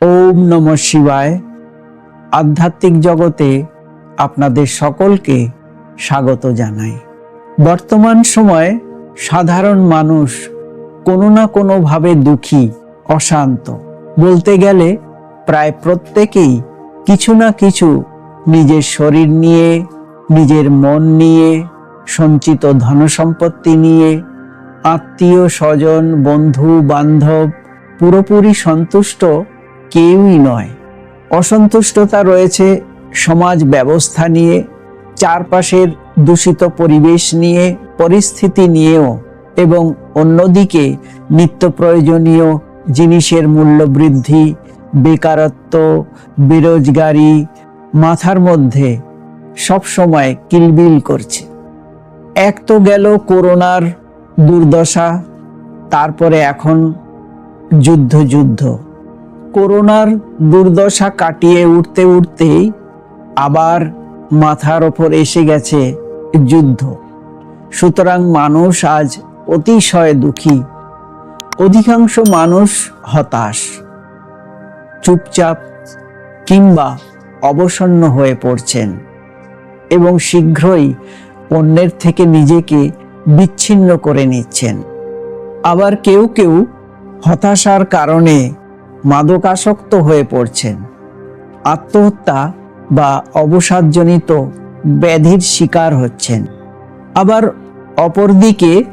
ওম নম শিবায়। আধ্যাত্মিক জগতে আপনাদের সকলকে স্বাগত জানাই। বর্তমান সময়ে সাধারণ মানুষ কোনো না কোনোভাবে দুঃখী, অশান্ত। বলতে গেলে প্রায় প্রত্যেকেই কিছু না কিছু নিজের শরীর নিয়ে, নিজের মন নিয়ে, সঞ্চিত ধনসম্পত্তি নিয়ে, আত্মীয় স্বজন, বন্ধু, বান্ধব পুরোপুরি সন্তুষ্ট কেউই নয়। অসন্তুষ্টতা রয়েছে সমাজ ব্যবস্থা নিয়ে, চারপাশের দূষিত পরিবেশ নিয়ে, পরিস্থিতি নিয়েও এবং অন্যদিকে নিত্য প্রয়োজনীয় জিনিসের মূল্য বৃদ্ধি, বেকারত্ব, বেরোজগারি মাথার মধ্যে সবসময় কিলবিল করছে। এক তো গেল করোনার দুর্দশা, তারপরে এখন যুদ্ধ যুদ্ধ করোনার দুর্দশা কাটিয়ে উঠতে উঠতেই আবার মাথার ওপর এসে গেছে যুদ্ধ। সুতরাং মানুষ আজ অতিশয় দুঃখী। অধিকাংশ মানুষ হতাশ, চুপচাপ কিংবা অবসন্ন হয়ে পড়ছেন এবং শীঘ্রই অন্যের থেকে নিজেকে বিচ্ছিন্ন করে নিচ্ছেন। আবার কেউ কেউ হতাশার কারণে মাদকাসক্ত হয়ে পড়ছেন। আত্মহত্যা বা অবসাদজনিত ব্যাধির শিকার হচ্ছেন। আবার অপরদিকে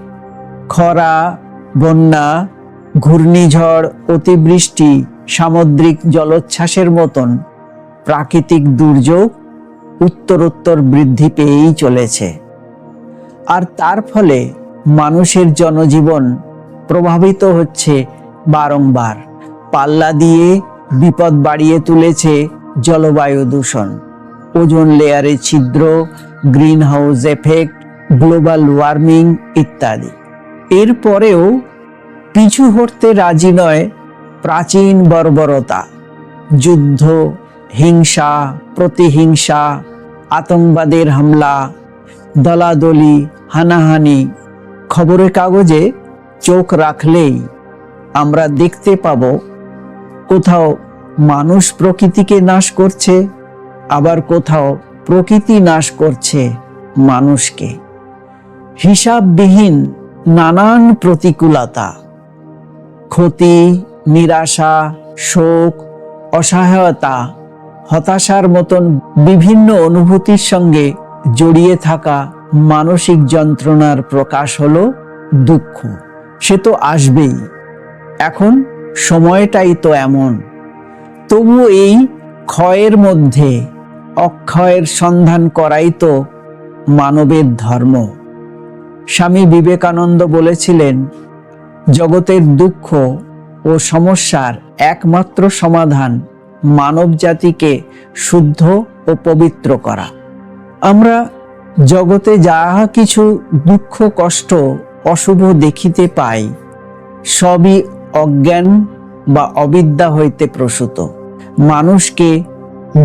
খরা, বন্যা, ঘূর্ণিঝড়, অতিবৃষ্টি, সামুদ্রিক জলোচ্ছ্বাসের মতন প্রাকৃতিক দুর্যোগ উত্তরোত্তর বৃদ্ধি পেয়েই চলেছে। আর তার ফলে মানুষের জনজীবন প্রভাবিত হচ্ছে বারংবার। পাল্লা দিয়ে বিপদ বাড়িয়ে তুলেছে জলবায়ু দূষণ। ওজন লেয়ারে ছিদ্র green house effect, global warming ইত্যাদি। এরপরেও পিছু হটতে রাজি নয় প্রাচীন বর্বরতা। যুদ্ধ, হিংসা, প্রতিহিংসা, আতঙ্কবাদের হামলা, দলাদলি, হানাহানি খবরের কাগজে চোখ রাখলেই আমরা দেখতে পাব কোথাও মানুষ প্রকৃতিকে নাশ করছে, আবার কোথাও প্রকৃতি নাশ করছে মানুষকে। হিসাববিহীন নানান প্রতিকূলতা। ক্ষতি, নিরাশা, শোক, অসহায়তা, হতাশার মতন বিভিন্ন অনুভূতির সঙ্গে জড়িয়ে থাকা মানসিক যন্ত্রণার প্রকাশ হলো দুঃখ। সে তো আসবেই। এখন সময়টাই তো এমন। তবু এই ক্ষয়ের মধ্যে অক্ষয়ের সন্ধান করাই তো মানবের ধর্ম। স্বামী বিবেকানন্দ বলেছিলেন, জগতের দুঃখ ও সমস্যার একমাত্র সমাধান মানব জাতিকে শুদ্ধ ও পবিত্র করা। আমরা জগতে যাহা কিছু দুঃখ, কষ্ট, অশুভ দেখিতে পাই, সবই অজ্ঞান বা অবিদ্যা হইতে প্রসূত। মানুষকে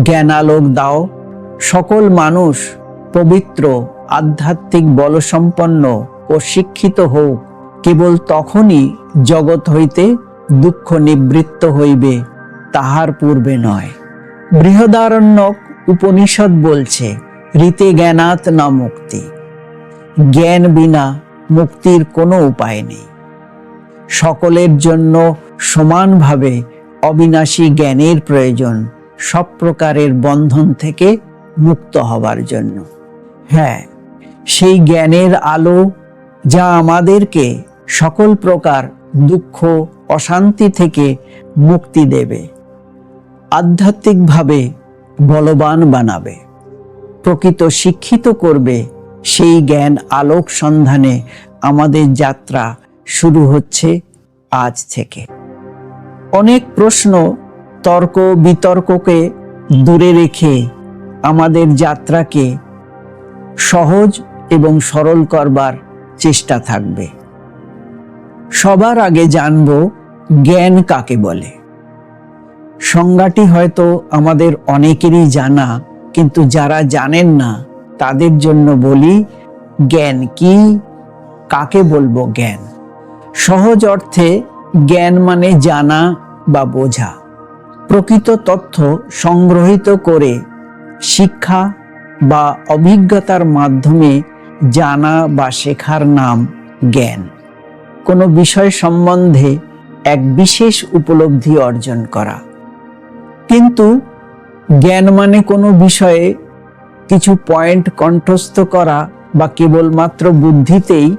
জ্ঞানালোক দাও। সকল মানুষ পবিত্র, আধ্যাত্মিক, বলসম্পন্ন ও শিক্ষিত হোক। কেবল তখনই জগৎ হইতে দুঃখ নিবৃত্ত হইবে, তাহার পূর্বে নয়। বৃহদারণ্যক উপনিষদ বলছে রীতে জ্ঞানাত না মুক্তি। জ্ঞান বিনা মুক্তির কোনো উপায় নেই। সকলের জন্য সমানভাবে অবিনাশী জ্ঞানের প্রয়োজন, সব প্রকারের বন্ধন থেকে মুক্ত হবার জন্য। হ্যাঁ সেই জ্ঞানের আলো যা আমাদেরকে সকল প্রকার দুঃখ, অশান্তি থেকে মুক্তি দেবে, আধ্যাত্মিকভাবে বলবান বানাবে, প্রকৃত শিক্ষিত করবে সেই জ্ঞান আলোক সন্ধানে আমাদের যাত্রা শুরু হচ্ছে আজ থেকে। অনেক প্রশ্ন তর্ক বিতর্ককে দূরে রেখে আমাদের যাত্রাকে সহজ এবং সরল করবার চেষ্টা থাকবে। সবার আগে জানব জ্ঞান কাকে বলে। সংজ্ঞাটি হয়তো আমাদের অনেকেরই জানা, কিন্তু যারা জানেন না, তাদের জন্য বলি জ্ঞান কি? কাকে বলব জ্ঞান? সহজ অর্থে জ্ঞান মানে জানা বা বোঝা। প্রকৃত তথ্য সংগ্রহিত করে শিক্ষা বা অভিজ্ঞতার মাধ্যমে জানা বা শেখার নাম জ্ঞান। কোনো বিষয় সম্বন্ধে এক বিশেষ উপলব্ধি অর্জন করা। কিন্তু জ্ঞান মানে কোনো বিষয়ে কিছু পয়েন্ট কণ্ঠস্থ করা বা কেবলমাত্র বুদ্ধিতেই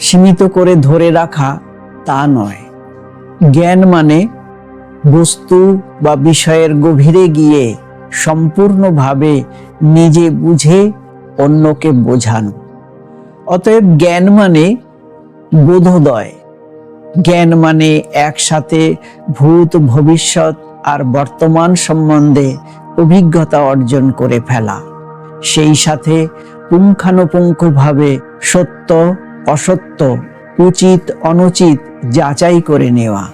সীমিত করে ধরে রাখা তা নয়। জ্ঞান মানে বস্তু বা বিষয়ের গভীরে গিয়ে সম্পূর্ণভাবে নিজে বুঝে অন্যকে বোঝানো। অতএব জ্ঞান মানে বোধোদয়। জ্ঞান মানে একসাথে ভূত, ভবিষ্যৎ আর বর্তমান সম্বন্ধে অভিজ্ঞতা অর্জন করে ফেলা। সেই সাথে পুঙ্খানুপুঙ্খভাবে সত্য অসত্য, উচিত, অনুচিত যাচাই করে নেওয়া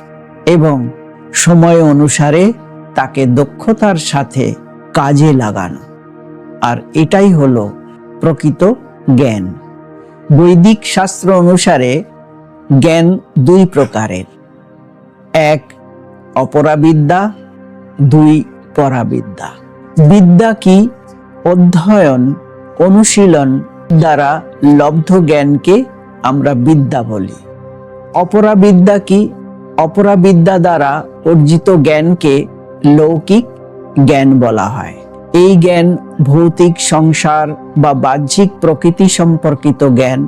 এবং সময় অনুসারে তাকে দক্ষতার সাথে কাজে লাগানো। আর এটাই হলো প্রকৃত জ্ঞান। বৈদিক শাস্ত্র অনুসারে জ্ঞান দুই প্রকারের। এক, অপরাবিদ্যা, দুই, পরাবিদ্যা। বিদ্যা কি? অধ্যয়ন, অনুশীলন দ্বারা লব্ধ জ্ঞানকে আমরা বিদ্যা বলি। অপরাবিদ্যা কি? অপরাবিদ্যা দ্বারা অর্জিত জ্ঞানকে লৌকিক জ্ঞান বলা হয়। এই জ্ঞান ভৌতিক সংসার বা বাহ্যিক প্রকৃতি সম্পর্কিত জ্ঞান।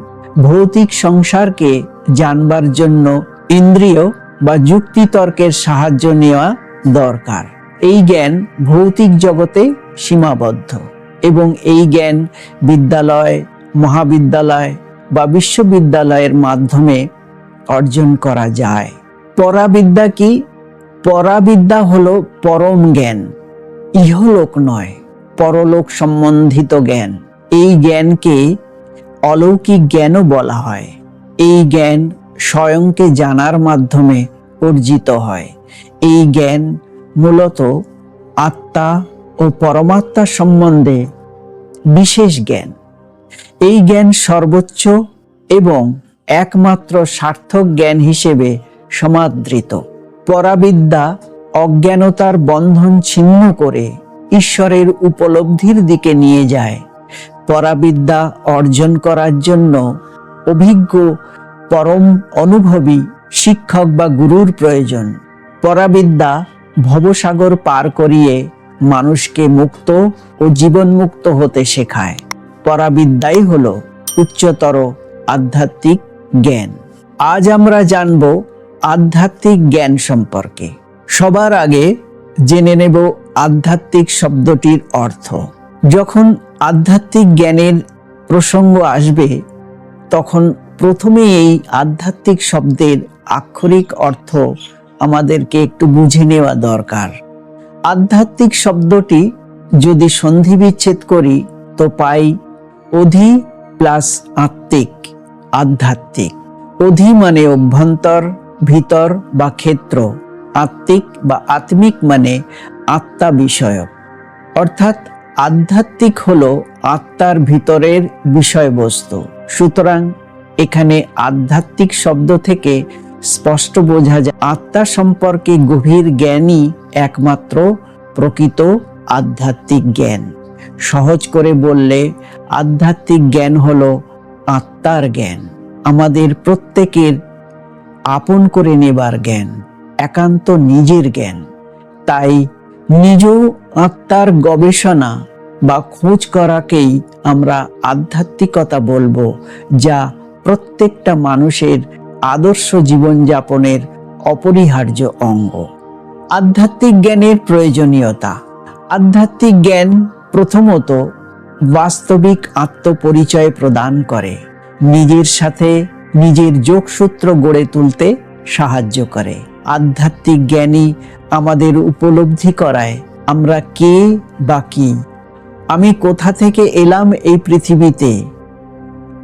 ভৌতিক সংসারকে জানবার জন্য ইন্দ্রিয় বা যুক্তিতর্কের সাহায্য নেওয়া দরকার। এই জ্ঞান ভৌতিক জগতে সীমাবদ্ধ এবং এই জ্ঞান বিদ্যালয়, মহাবিদ্যালয় বা বিশ্ববিদ্যালয়ের মাধ্যমে অর্জন করা যায়। পরাবিদ্যা কি? পরাবিদ্যা হলো পরম জ্ঞান। ইহলোক নয়, পরলোক সম্বন্ধিত জ্ঞান। এই জ্ঞানকে অলৌকিক জ্ঞানও বলা হয়। এই জ্ঞান স্বয়ংকে জানার মাধ্যমে অর্জিত হয়। এই জ্ঞান মূলত আত্মা ও পরমাত্মা সম্বন্ধে বিশেষ জ্ঞান। এই জ্ঞান সর্বোচ্চ এবং একমাত্র সার্থক জ্ঞান হিসেবে সমাদৃত। পরাবিদ্যা অজ্ঞানতার বন্ধন ছিন্ন করে ঈশ্বরের উপলব্ধির দিকে নিয়ে যায়। পরাবিদ্যা অর্জন করার জন্য অভিজ্ঞ, পরম অনুভবী শিক্ষক বা গুরুর প্রয়োজন। পরাবিদ্যা ভবসাগর পার করিয়ে মানুষকে মুক্ত ও জীবনমুক্ত হতে শেখায়। পরাবিদ্যাই হল উচ্চতর আধ্যাত্মিক জ্ঞান। আজ আমরা জানব আধ্যাত্মিক জ্ঞান সম্পর্কে। সবার আগে জেনে নেব আধ্যাত্মিক শব্দটির অর্থ। যখন আধ্যাত্মিক জ্ঞানের প্রসঙ্গ আসবে, তখন প্রথমে এই আধ্যাত্মিক শব্দের আক্ষরিক অর্থ আমাদেরকে একটু বুঝে নেওয়া দরকার। আধ্যাত্মিক শব্দটি যদি সন্ধি বিচ্ছেদ করি, তো পাই অধি প্লাস আত্মিক, আধ্যাত্মিক। অধি মানে অভ্যন্তর, ভিতর বা ক্ষেত্র। আত্মিক বা আত্মিক মানে আত্মা বিষয়ক। অর্থাৎ আধ্যাত্মিক হলো আত্মার ভিতরের বিষয়বস্তু। সুতরাং এখানে আধ্যাত্মিক শব্দ থেকে স্পষ্ট বোঝা যায়, আত্মা সম্পর্কে গভীর জ্ঞানই একমাত্র প্রকৃত আধ্যাত্মিক জ্ঞান। সহজ করে বললে, আধ্যাত্মিক জ্ঞান হলো আত্মার জ্ঞান। আমাদের প্রত্যেকের আপন করে নেবার জ্ঞান, একান্ত নিজের জ্ঞান। তাই নিজ আত্মার গবেষণা বা খোঁজ করাকেই আমরা আধ্যাত্মিকতা বলব, যা প্রত্যেকটা মানুষের আদর্শ জীবনযাপনের অপরিহার্য অঙ্গ। আধ্যাত্মিক জ্ঞানের প্রয়োজনীয়তা। আধ্যাত্মিক জ্ঞান প্রথমত বাস্তবিক আত্মপরিচয় প্রদান করে, নিজের সাথে নিজের যোগসূত্র গড়ে তুলতে সাহায্য করে। আধ্যাত্মিক জ্ঞানী আমাদের উপলব্ধি করায়, আমরা কে বা কি? আমি কোথা থেকে এলাম এই পৃথিবীতে?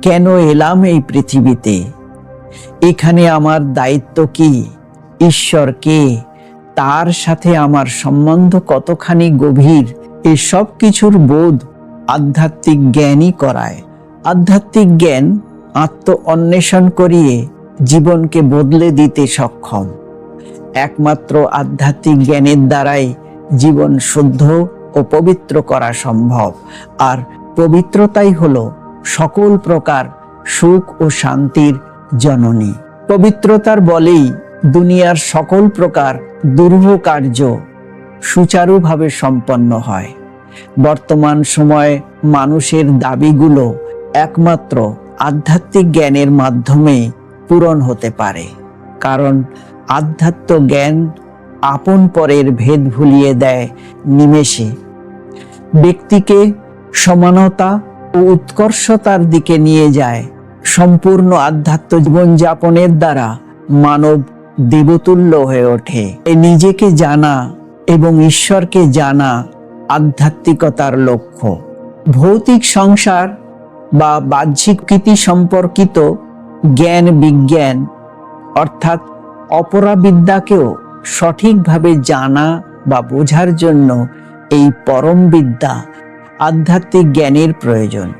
কেন এলাম এই পৃথিবীতে? এখানে আমার দায়িত্ব কি? ঈশ্বর কে? তার সাথে আমার সম্বন্ধ কতখানি গভীর? এই সব কিছুর বোধ আধ্যাত্মিক জ্ঞানই করায়। আধ্যাত্মিক জ্ঞান আত্ম অন্বেষণ করিয়ে জীবনকে বদলে দিতে সক্ষম। একমাত্র আধ্যাত্মিক জ্ঞানের দ্বারাই জীবন শুদ্ধ ও পবিত্র করা সম্ভব। আর পবিত্রতাই হল সকল প্রকার সুখ ও শান্তির জননী। পবিত্রতার বলেই দুনিয়ার সকল প্রকার দুরূহ কার্য সুচারুভাবে সম্পন্ন হয়। বর্তমান সময়ে মানুষের দাবিগুলো একমাত্র আধ্যাত্মিক জ্ঞানের মাধ্যমে পূরণ হতে পারে। কারণ আধ্যাত্ম জ্ঞান আপন পরের ভেদ ভুলিয়ে দেয় নিমেষে। ব্যক্তিকে সমানতা ও উৎকর্ষতার দিকে নিয়ে যায় সম্পূর্ণ আধ্যাত্ম জীবনযাপনের দ্বারা মানব দেবতুল্য হয়ে ওঠে। নিজেকে জানা এবং ঈশ্বরকে জানা আধ্যাত্মিকতার লক্ষ্য। ভৌতিক সংসার বা বাহ্যিক কৃতি সম্পর্কিত জ্ঞান বিজ্ঞান, অর্থাৎ অপরাবিদ্যাকেও সঠিকভাবে জানা বা বোঝার জন্য এই পরম বিদ্যা আধ্যাত্মিক জ্ঞানের প্রয়োজন।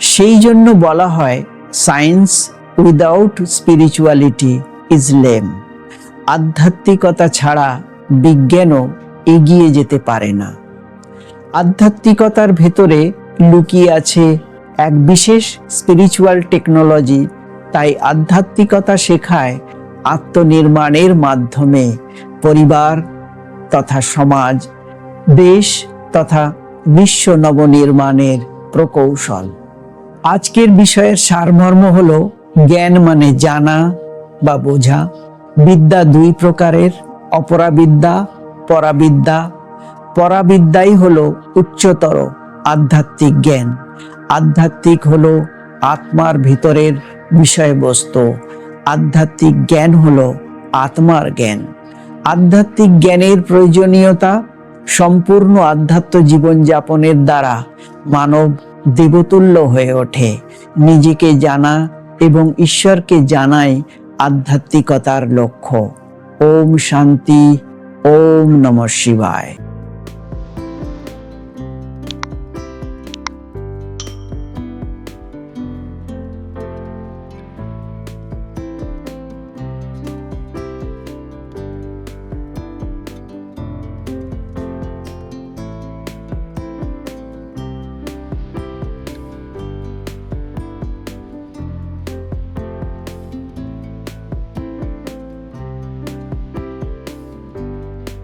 সেই জন্য বলা হয় science without spirituality is lame আধ্যাত্মিকতা ছাড়া বিজ্ঞানও এগিয়ে যেতে পারে না। আধ্যাত্মিকতার ভেতরে লুকিয়ে আছে এক বিশেষ স্পিরিচুয়াল টেকনোলজি তাই আধ্যাত্মিকতা শেখায় আত্মনির্মাণের মাধ্যমে পরিবার তথা সমাজ, দেশ তথা বিশ্ব নবনির্মাণের প্রকৌশল। আজকের বিষয়ের সারমর্ম হল জ্ঞান মানে জানা বা বোঝা, বিদ্যা দুই প্রকারের, অপরাবিদ্যা পরাবিদ্যা। পরাবিদ্যাই হলো উচ্চতর আধ্যাত্মিক জ্ঞান। আধ্যাত্মিক হলো আত্মার ভিতরের বিষয়বস্তু। আধ্যাত্মিক জ্ঞান হলো আত্মার জ্ঞান। আধ্যাত্মিক জ্ঞানের প্রয়োজনীয়তা সম্পূর্ণ আধ্যাত্ম জীবনযাপনের দ্বারা মানব দেবতুল্য হয়ে ওঠে। নিজেকে জানা এবং ঈশ্বরকে জানাই আধ্যাত্মিকতার লক্ষ্য। ওম শান্তি। ওম নম শিবায়।